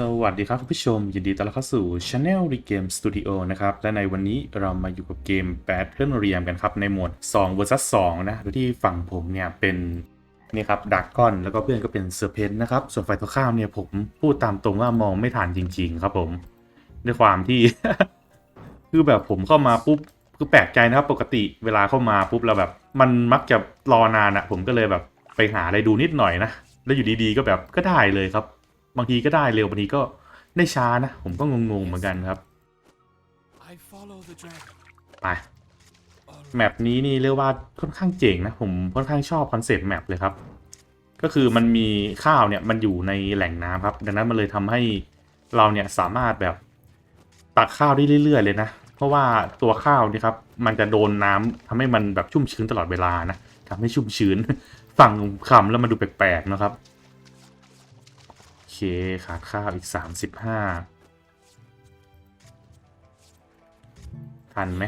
สวัสดีครับคุณผู้ชม ยินดีต้อนรับเข้าสู่ Channel r e Game Studio นะครับ และในวันนี้เรามาอยู่กับเกม Battle Royale กันครับ ในโหมด2 vs 2นะโดยที่ฝั่งผมเนี่ยเป็นนี่ครับดักก้อนแล้วก็เพื่อนก็เป็นเซอร์เพนนะครับ ส่วนฝ่ายตรงข้ามเนี่ยผมพูดตามตรงว่ามองไม่ทันจริง ๆ ครับผม ด้วยความที่ คือแบบผมเข้ามาปุ๊บคือแปลกใจนะครับปกติเวลาเข้ามาปุ๊บเราแบบ มันมักจะรอนานอะผมก็เลยแบบไปหาอะไรดูนิดหน่อยนะแล้วอยู่ดีๆ ก็แบบก็ได้เลยครับ บางทีก็ได้เร็วบางทีก็ได้ช้านะ ผมก็งงๆเหมือนกันครับ I follow the dragon. ไปแมปนี้นี่เรียกว่าค่อนข้างเจ๋งนะ ผมค่อนข้างชอบคอนเซ็ปต์แมปเลยครับ ก็คือมันมีข้าวเนี่ยมันอยู่ในแหล่งน้ำครับ ดังนั้นมันเลยทำให้เราเนี่ยสามารถแบบตักข้าวได้เรื่อย ๆ เลยนะ เพราะว่าตัวข้าวนี่ครับมันจะโดนน้ำทำให้มันแบบชุ่มชื้นตลอดเวลานะทำให้ชุ่มชื้น ฟังคำแล้วมันดูแปลกๆนะครับโอเค ขาดข้าวอีกสามสิบห้าทันไหม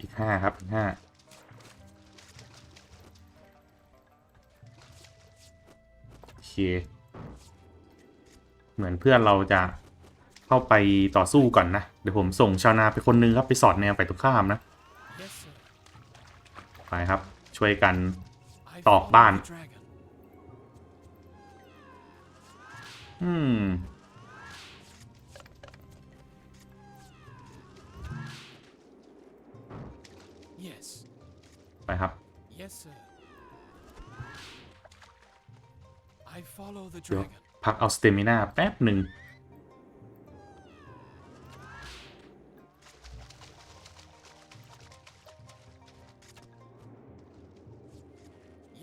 อีกห้าครับ อีกห้าโอเคเหมือนเพื่อนเราจะเข้าไปต่อสู้ก่อนนะ เดี๋ยวผมส่งชาวนาไปคนนึงครับ ไปสอดแนวไปตรงข้ามนะ Yes, sir. ไปครับช่วยกัน I Tọt follow ban. the dragon. อืม Yes. ไปครับ Yes, sir. I follow the เดี๋ยว dragon. พักเอาสเตมินาแป๊บหนึ่ง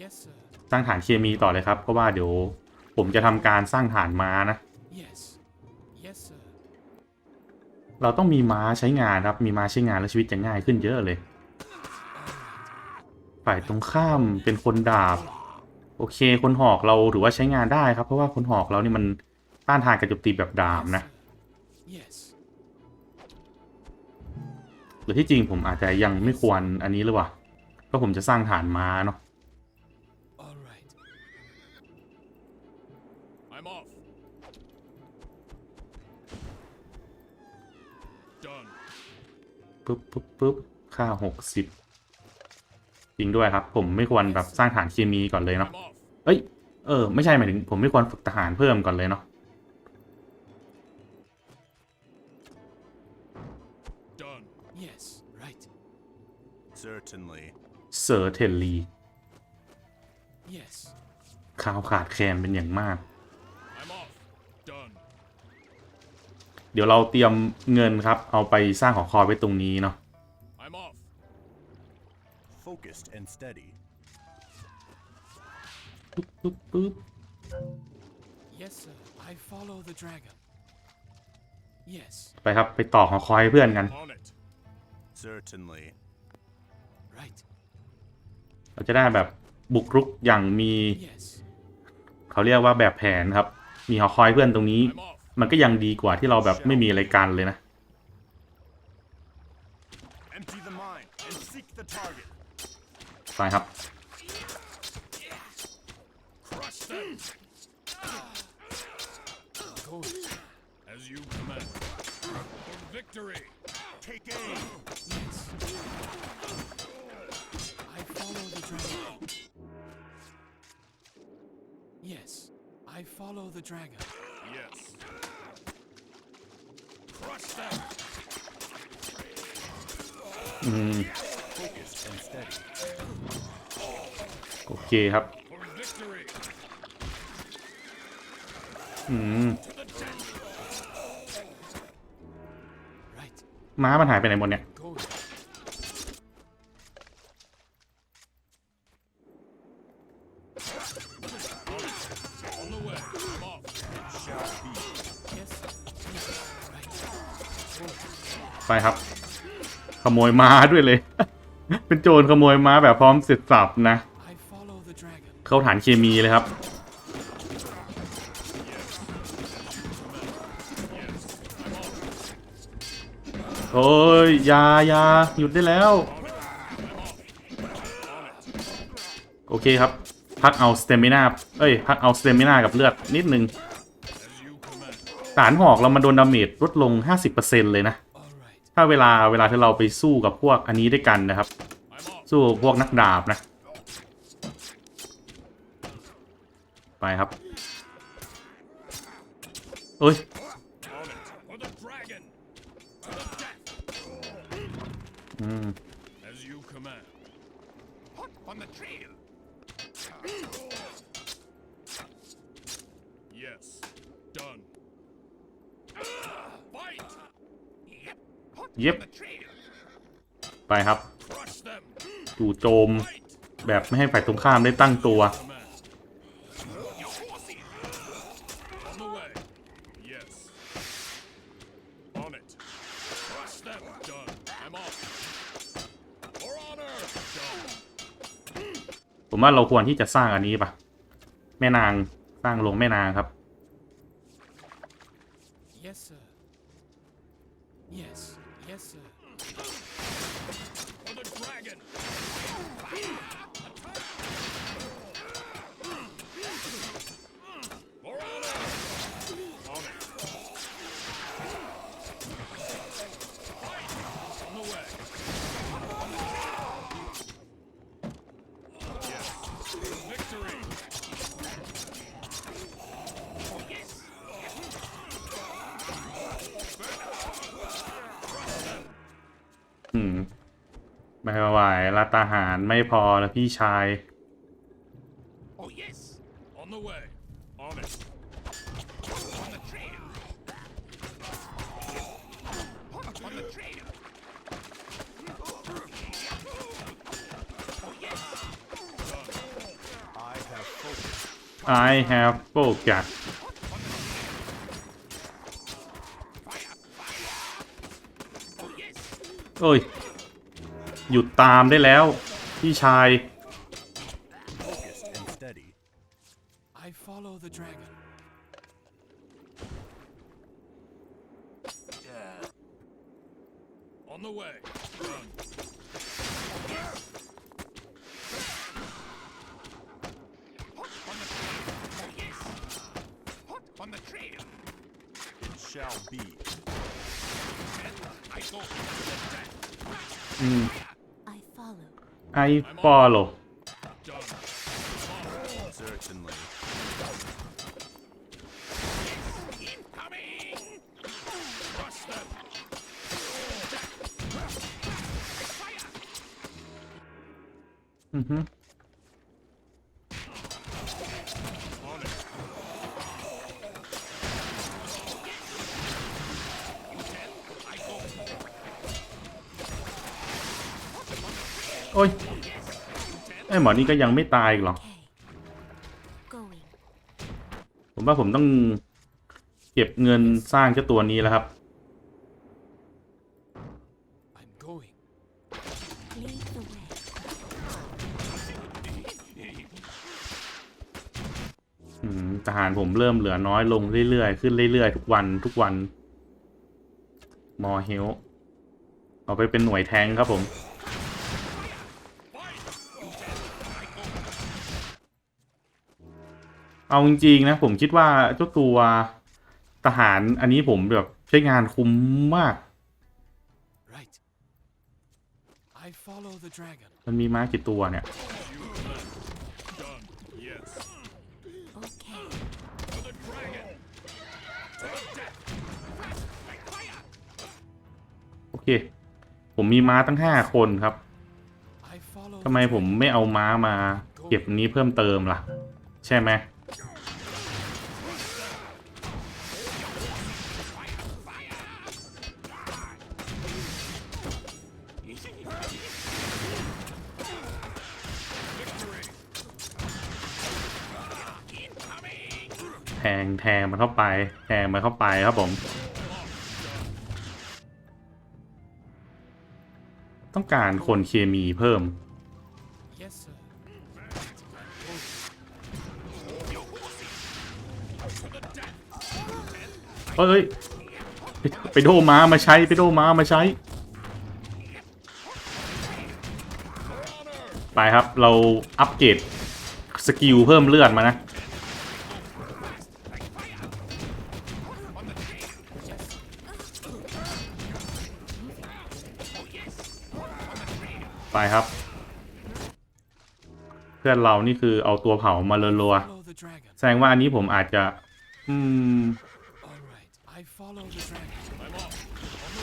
Yes, sir. สร้างฐานเคมีต่อเลยครับ เพราะว่าเดี๋ยว ผมจะทำการสร้างฐานม้านะ Yes. Yes, sir. เราต้องมีม้าใช้งานครับ มีม้าใช้งานแล้วชีวิตจะง่ายขึ้นเยอะเลย ฝ่ายตรงข้ามเป็นคนดาบ โอเค คนหอกเราถือว่าใช้งานได้ครับ เพราะว่าคนหอกเรานี่มันต้านทานการโจมตีแบบดาบ Yes, นะ sir. Yes. หรือที่จริงผมอาจจะยังไม่ควรอันนี้หรือเปล่าก็ผมจะสร้างฐานม้าเนาะ ปุ๊บปุ๊บปุ๊บค่าหกสิบจริงด้วยครับ ผมไม่ควรแบบสร้างฐานเคมีก่อนเลยเนาะ I'm off. เอ้ย เออ ไม่ใช่หมายถึง ผมไม่ควรฝึกทหารเพิ่มก่อนเลยเนาะ Done. Yes. Right. Certainly. เซอร์เทลลี Yes. ข่าวขาดแคลนเป็นอย่างมาก เดี๋ยวเราเตรียมเงินครับ เอาไปสร้างหอคอยไว้ตรงนี้เนาะ I'm off. focused and steady. ปุ๊บปุ๊บปุ๊บ Yes, sir. I follow the dragon. Yes. ไปครับ ไปต่อหอคอยให้เพื่อนกัน On it. Certainly. Right. เราจะได้แบบบุกรุกอย่างมี Yes. เขาเรียกว่าแบบแผนครับ มีหอคอยเพื่อนตรงนี้ I'm off. มันก็ยังดีกว่าที่เราแบบไม่มีอะไรกันเลยนะ Empty the mine and seek the target. ไปครับ Crush them. As you command. For victory. Take aim. Yes. I follow the dragon. Yes. I follow the dragon. Yes. Crush them. อืม Focused and steady. โอเคครับ อืมม้ามันหายไปไหนหมดเนี่ย ไปครับ ขโมยม้าด้วยเลย เป็นโจรขโมยม้าแบบพร้อมเสร็จสับนะ เข้าฐานเคมีเลยครับโอ้ยยายาหยุดได้แล้ว โอเคครับ พักเอาสเตมินาเอ้ย พักเอาสเตมินากับเลือดนิดนึงฐานหอกเรามาโดนดาเมจลดลง 50%เลยนะ ถ้าเวลาเวลาที่เราไปสู้กับพวกอันนี้ด้วยกันนะครับ สู้พวกนักดาบนะ ไปครับเอ้ย On it. For the dragon. For the death. อืม As you command. Hot on the trail. Yes. Done. Fight. Yep. เย็บ ไปครับ จู่โจมแบบไม่ให้ฝ่ายตรงข้ามได้ตั้งตัว ผมว่าเราควรที่จะสร้างอันนี้ปะแม่นางสร้างลงแม่นางครับ Yes, sir. Yes. Sir. For the dragon. For ไม่ไหวละทหารไม่พอแล้วพี่ชาย Oh yes. On the way. On it. On the trail. Hot on the trail. Oh yes. I have focus. I have focus เอ้ย หยุดตามได้แล้ว พี่ชาย Focused and steady. I follow the dragon. On the way. Done. Hot on the trail. It shall be. I go to the death. อืม I follow. I follow Done. Certainly. Incoming! โอ้ยไอหมอนี่ก็ยังไม่ตายหรอ Okay. Going. ผมว่าผมต้องเก็บเงินสร้างเจ้าตัวนี้แล้วครับทหารผมเริ่มเหลือน้อยลงเรื่อยๆ ขึ้นเรื่อยๆ ทุกวันทุกวัน มอเฮลเอาไปเป็นหน่วยแทงครับผม เอาจริงๆนะผมคิดว่าเจ้าตัวทหารอันนี้ผมแบบใช้งานคุ้มมาก Right. I follow the dragon. มันมีม้ากี่ตัวเนี่ย Done. Yes. Okay. For the dragon! โอเค ผมมีม้าตั้งห้าคนครับ I follow ทำไม the ผม dragon. ไม่เอาม้ามาเก็บอันนี้เพิ่มเติมล่ะ ใช่ไหม ทงแทงมันเข้าไป แทงมันเข้าไปครับผม ต้องการคนเคมีเพิ่ม Yes, sir. เอ้ยไปไปโดม้ามาใช้ ไปโดม้ามาใช้ ไปครับเราอัปเกรดสกิลเพิ่มเลือดมานะ ไปครับ เพื่อนเรานี่คือเอาตัวเผามาเรัวแสดงว่าอันนี้ผมอาจจะ อืม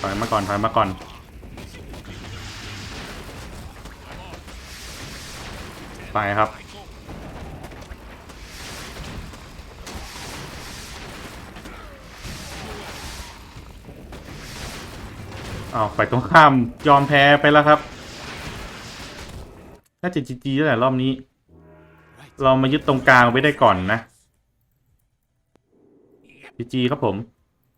ถอยมาก่อนถอยมาก่อน ไปครับอ้าวฝ่ายตรงข้ามยอมแพ้ไปแล้วครับ น่าจะจีจีแล้วแหละรอบนี้ เรามายึดตรงกลางไว้ได้ก่อนนะจีจีครับผม